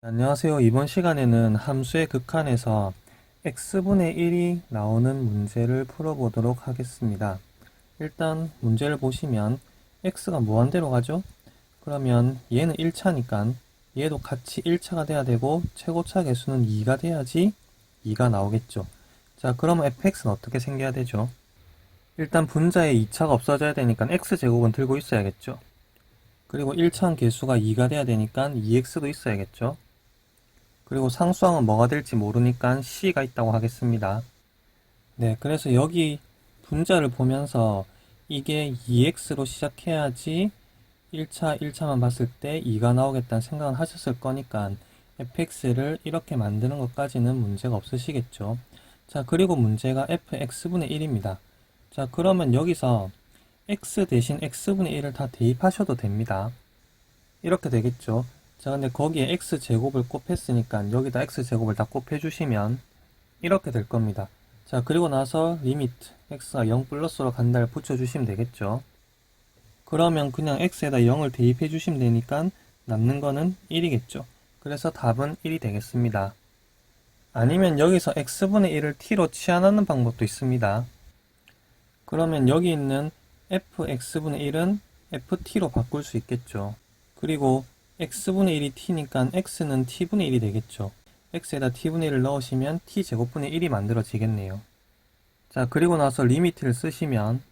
안녕하세요. 이번 시간에는 함수의 극한에서 x분의 1이 나오는 문제를 풀어보도록 하겠습니다. 일단 문제를 보시면 x가 무한대로 가죠? 그러면 얘는 1차니까 얘도 같이 1차가 돼야 되고 최고차 개수는 2가 돼야지 2가 나오겠죠. 자, 그러면 fx는 어떻게 생겨야 되죠? 일단 분자에 2차가 없어져야 되니까 x제곱은 들고 있어야겠죠. 그리고 1차원 개수가 2가 돼야 되니까 2x도 있어야겠죠. 그리고 상수항은 뭐가 될지 모르니까 C가 있다고 하겠습니다. 네, 그래서 여기 분자를 보면서 이게 2x로 시작해야지 1차, 1차만 봤을 때 2가 나오겠다는 생각을 하셨을 거니까 fx를 이렇게 만드는 것까지는 문제가 없으시겠죠. 자, 그리고 문제가 fx분의 1입니다. 자, 그러면 여기서 x 대신 x분의 1을 다 대입하셔도 됩니다. 이렇게 되겠죠. 자, 근데 거기에 x제곱을 곱했으니까 여기다 x제곱을 다 곱해주시면 이렇게 될 겁니다. 자, 그리고 나서 리미트 x가 0 플러스로 간다를 붙여주시면 되겠죠. 그러면 그냥 x에다 0을 대입해 주시면 되니까 남는 거는 1이겠죠. 그래서 답은 1이 되겠습니다. 아니면 여기서 x분의 1을 t로 치환하는 방법도 있습니다. 그러면 여기 있는 fx분의 1은 ft로 바꿀 수 있겠죠. 그리고 x분의 1이 t니까 x는 t분의 1이 되겠죠. x에다 t분의 1을 넣으시면 t제곱분의 1이 만들어지겠네요. 자, 그리고 나서 리미트를 쓰시면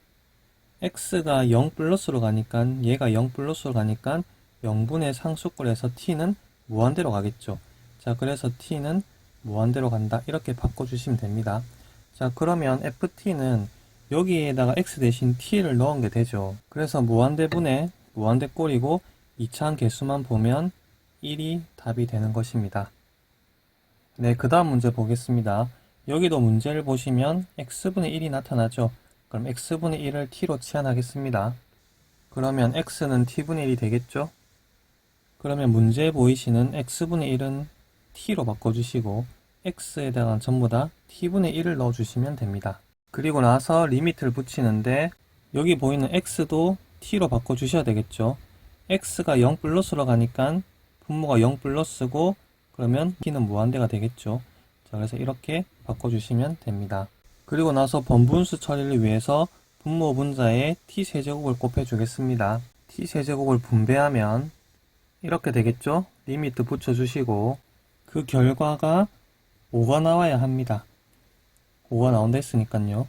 x가 0 플러스로 가니까 얘가 0 플러스로 가니까 0분의 상수꼴에서 t는 무한대로 가겠죠. 자, 그래서 t는 무한대로 간다. 이렇게 바꿔주시면 됩니다. 자, 그러면 ft는 여기에다가 x 대신 t를 넣은 게 되죠. 그래서 무한대분의 무한대꼴이고 2차항 개수만 보면 1이 답이 되는 것입니다. 네, 그 다음 문제 보겠습니다. 여기도 문제를 보시면 x분의 1이 나타나죠. 그럼 x분의 1을 t로 치환하겠습니다. 그러면 x는 t분의 1이 되겠죠? 그러면 문제에 보이시는 x분의 1은 t로 바꿔주시고 x에다가 전부 다 t분의 1을 넣어주시면 됩니다. 그리고 나서 리미트를 붙이는데 여기 보이는 x도 t로 바꿔주셔야 되겠죠. X가 0 플러스로 가니까 분모가 0 플러스고 그러면 t는 무한대가 되겠죠. 자, 그래서 이렇게 바꿔주시면 됩니다. 그리고 나서 번분수 처리를 위해서 분모 분자에 t세제곱을 곱해주겠습니다. t세제곱을 분배하면 이렇게 되겠죠. 리미트 붙여주시고 그 결과가 5가 나와야 합니다. 5가 나온다 했으니까요.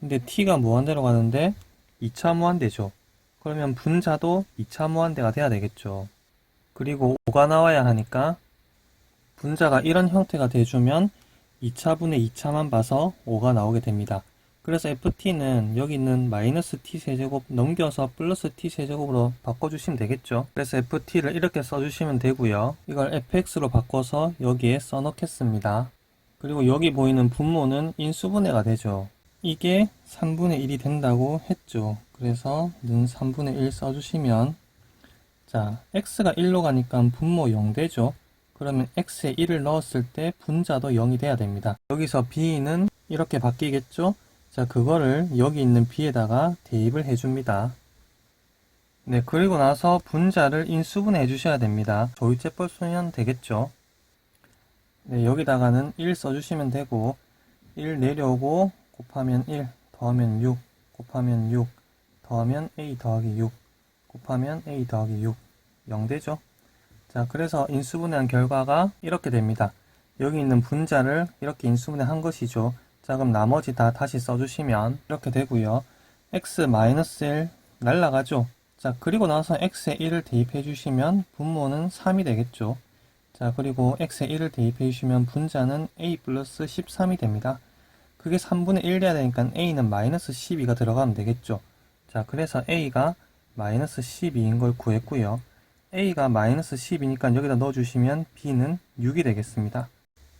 근데 t가 무한대로 가는데 2차 무한대죠. 그러면 분자도 2차 무한대가 돼야 되겠죠. 그리고 5가 나와야 하니까 분자가 이런 형태가 돼주면 2차분의 2차만 봐서 5가 나오게 됩니다. 그래서 ft는 여기 있는 마이너스 t 세제곱 넘겨서 플러스 t 세제곱으로 바꿔주시면 되겠죠. 그래서 ft를 이렇게 써주시면 되고요. 이걸 fx로 바꿔서 여기에 써놓겠습니다. 그리고 여기 보이는 분모는 인수분해가 되죠. 이게 3분의 1이 된다고 했죠. 그래서 는 3분의 1 써주시면 자 x가 1로 가니까 분모 0 되죠. 그러면 x에 1을 넣었을 때 분자도 0이 돼야 됩니다. 여기서 b는 이렇게 바뀌겠죠. 자 그거를 여기 있는 b에다가 대입을 해줍니다. 네 그리고 나서 분자를 인수분해 해주셔야 됩니다. 조이제법 쓰면 되겠죠. 네 여기다가는 1 써주시면 되고 1 내려오고 곱하면 1 더하면 6 곱하면 6 더하면 a 더하기 6 곱하면 a 더하기 6 0되죠? 자 그래서 인수분해한 결과가 이렇게 됩니다. 여기 있는 분자를 이렇게 인수분해 한 것이죠. 자 그럼 나머지 다 다시 써주시면 이렇게 되고요. X-1 날라가죠? 자 그리고 나서 x에 1을 대입해 주시면 분모는 3이 되겠죠? 자 그리고 x에 1을 대입해 주시면 분자는 a 플러스 13이 됩니다 그게 3분의 1 돼야 되니까 a는 마이너스 12가 들어가면 되겠죠 자, 그래서 A가 마이너스 12인 걸 구했고요. A가 마이너스 10이니까 여기다 넣어주시면 B는 6이 되겠습니다.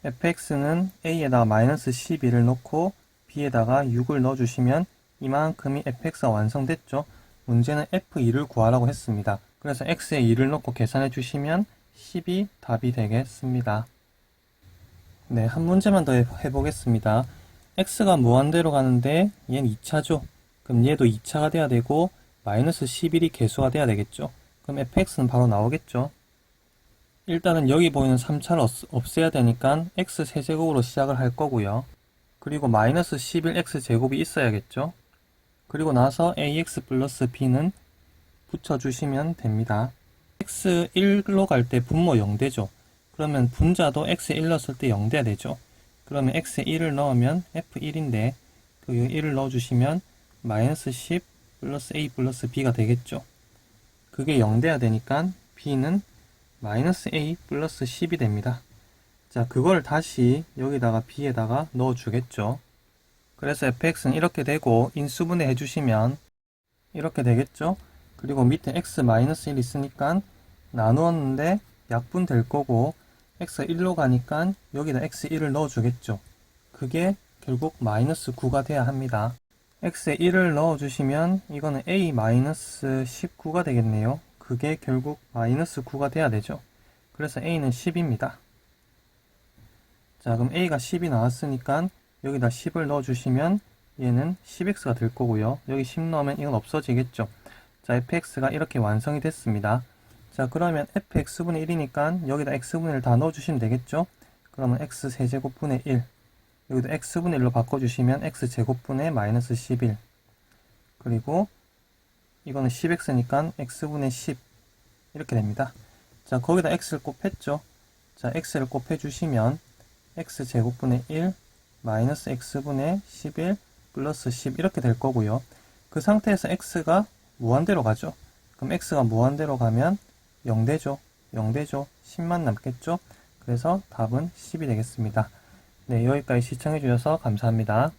fx는 A에다가 마이너스 12를 넣고 B에다가 6을 넣어주시면 이만큼이 fx가 완성됐죠. 문제는 f2를 구하라고 했습니다. 그래서 x에 2를 넣고 계산해 주시면 10이 답이 되겠습니다. 네, 한 문제만 더 해보겠습니다. X가 무한대로 가는데 얘는 2차죠. 그럼 얘도 2차가 돼야 되고 마이너스 11이 개수가 돼야 되겠죠. 그럼 fx는 바로 나오겠죠. 일단은 여기 보이는 3차를 없- 없애야 되니까 x 세제곱으로 시작을 할 거고요. 그리고 마이너스 11x 제곱이 있어야겠죠. 그리고 나서 ax 플러스 b는 붙여주시면 됩니다. x 1로 갈 때 분모 0되죠. 그러면 분자도 x 1 넣었을 때 0돼야 되죠. 그러면 x에 1을 넣으면 f1인데 그 1을 넣어주시면 마이너스 10 플러스 a 플러스 b가 되겠죠. 그게 0 돼야 되니까 b는 마이너스 a 플러스 10이 됩니다. 자, 그걸 다시 여기다가 b에다가 넣어주겠죠. 그래서 fx는 이렇게 되고 인수분해 해주시면 이렇게 되겠죠. 그리고 밑에 x 마이너스 1 있으니까 나누었는데 약분 될 거고 x가 1로 가니까 여기다 x1을 넣어주겠죠. 그게 결국 마이너스 9가 돼야 합니다. x에 1을 넣어주시면 이거는 a 마이너스 19가 되겠네요. 그게 결국 마이너스 9가 돼야 되죠. 그래서 a는 10입니다. 자, 그럼 a가 10이 나왔으니까 여기다 10을 넣어주시면 얘는 10x가 될 거고요. 여기 10 넣으면 이건 없어지겠죠. 자, fx가 이렇게 완성이 됐습니다. 자, 그러면 fx분의 1이니까 여기다 x분의 1다 넣어주시면 되겠죠? 그러면 x 세제곱분의 1. 여기도 x분의 1로 바꿔주시면 x제곱분의 마이너스 11. 그리고 이거는 10x니까 x분의 10. 이렇게 됩니다. 자, 거기다 x를 곱했죠? 자, x를 곱해주시면 x제곱분의 1 마이너스 x분의 11 플러스 10 이렇게 될 거고요. 그 상태에서 x가 무한대로 가죠. 그럼 x가 무한대로 가면 0되죠. 0되죠. 10만 남겠죠. 그래서 답은 10이 되겠습니다. 네, 여기까지 시청해 주셔서 감사합니다.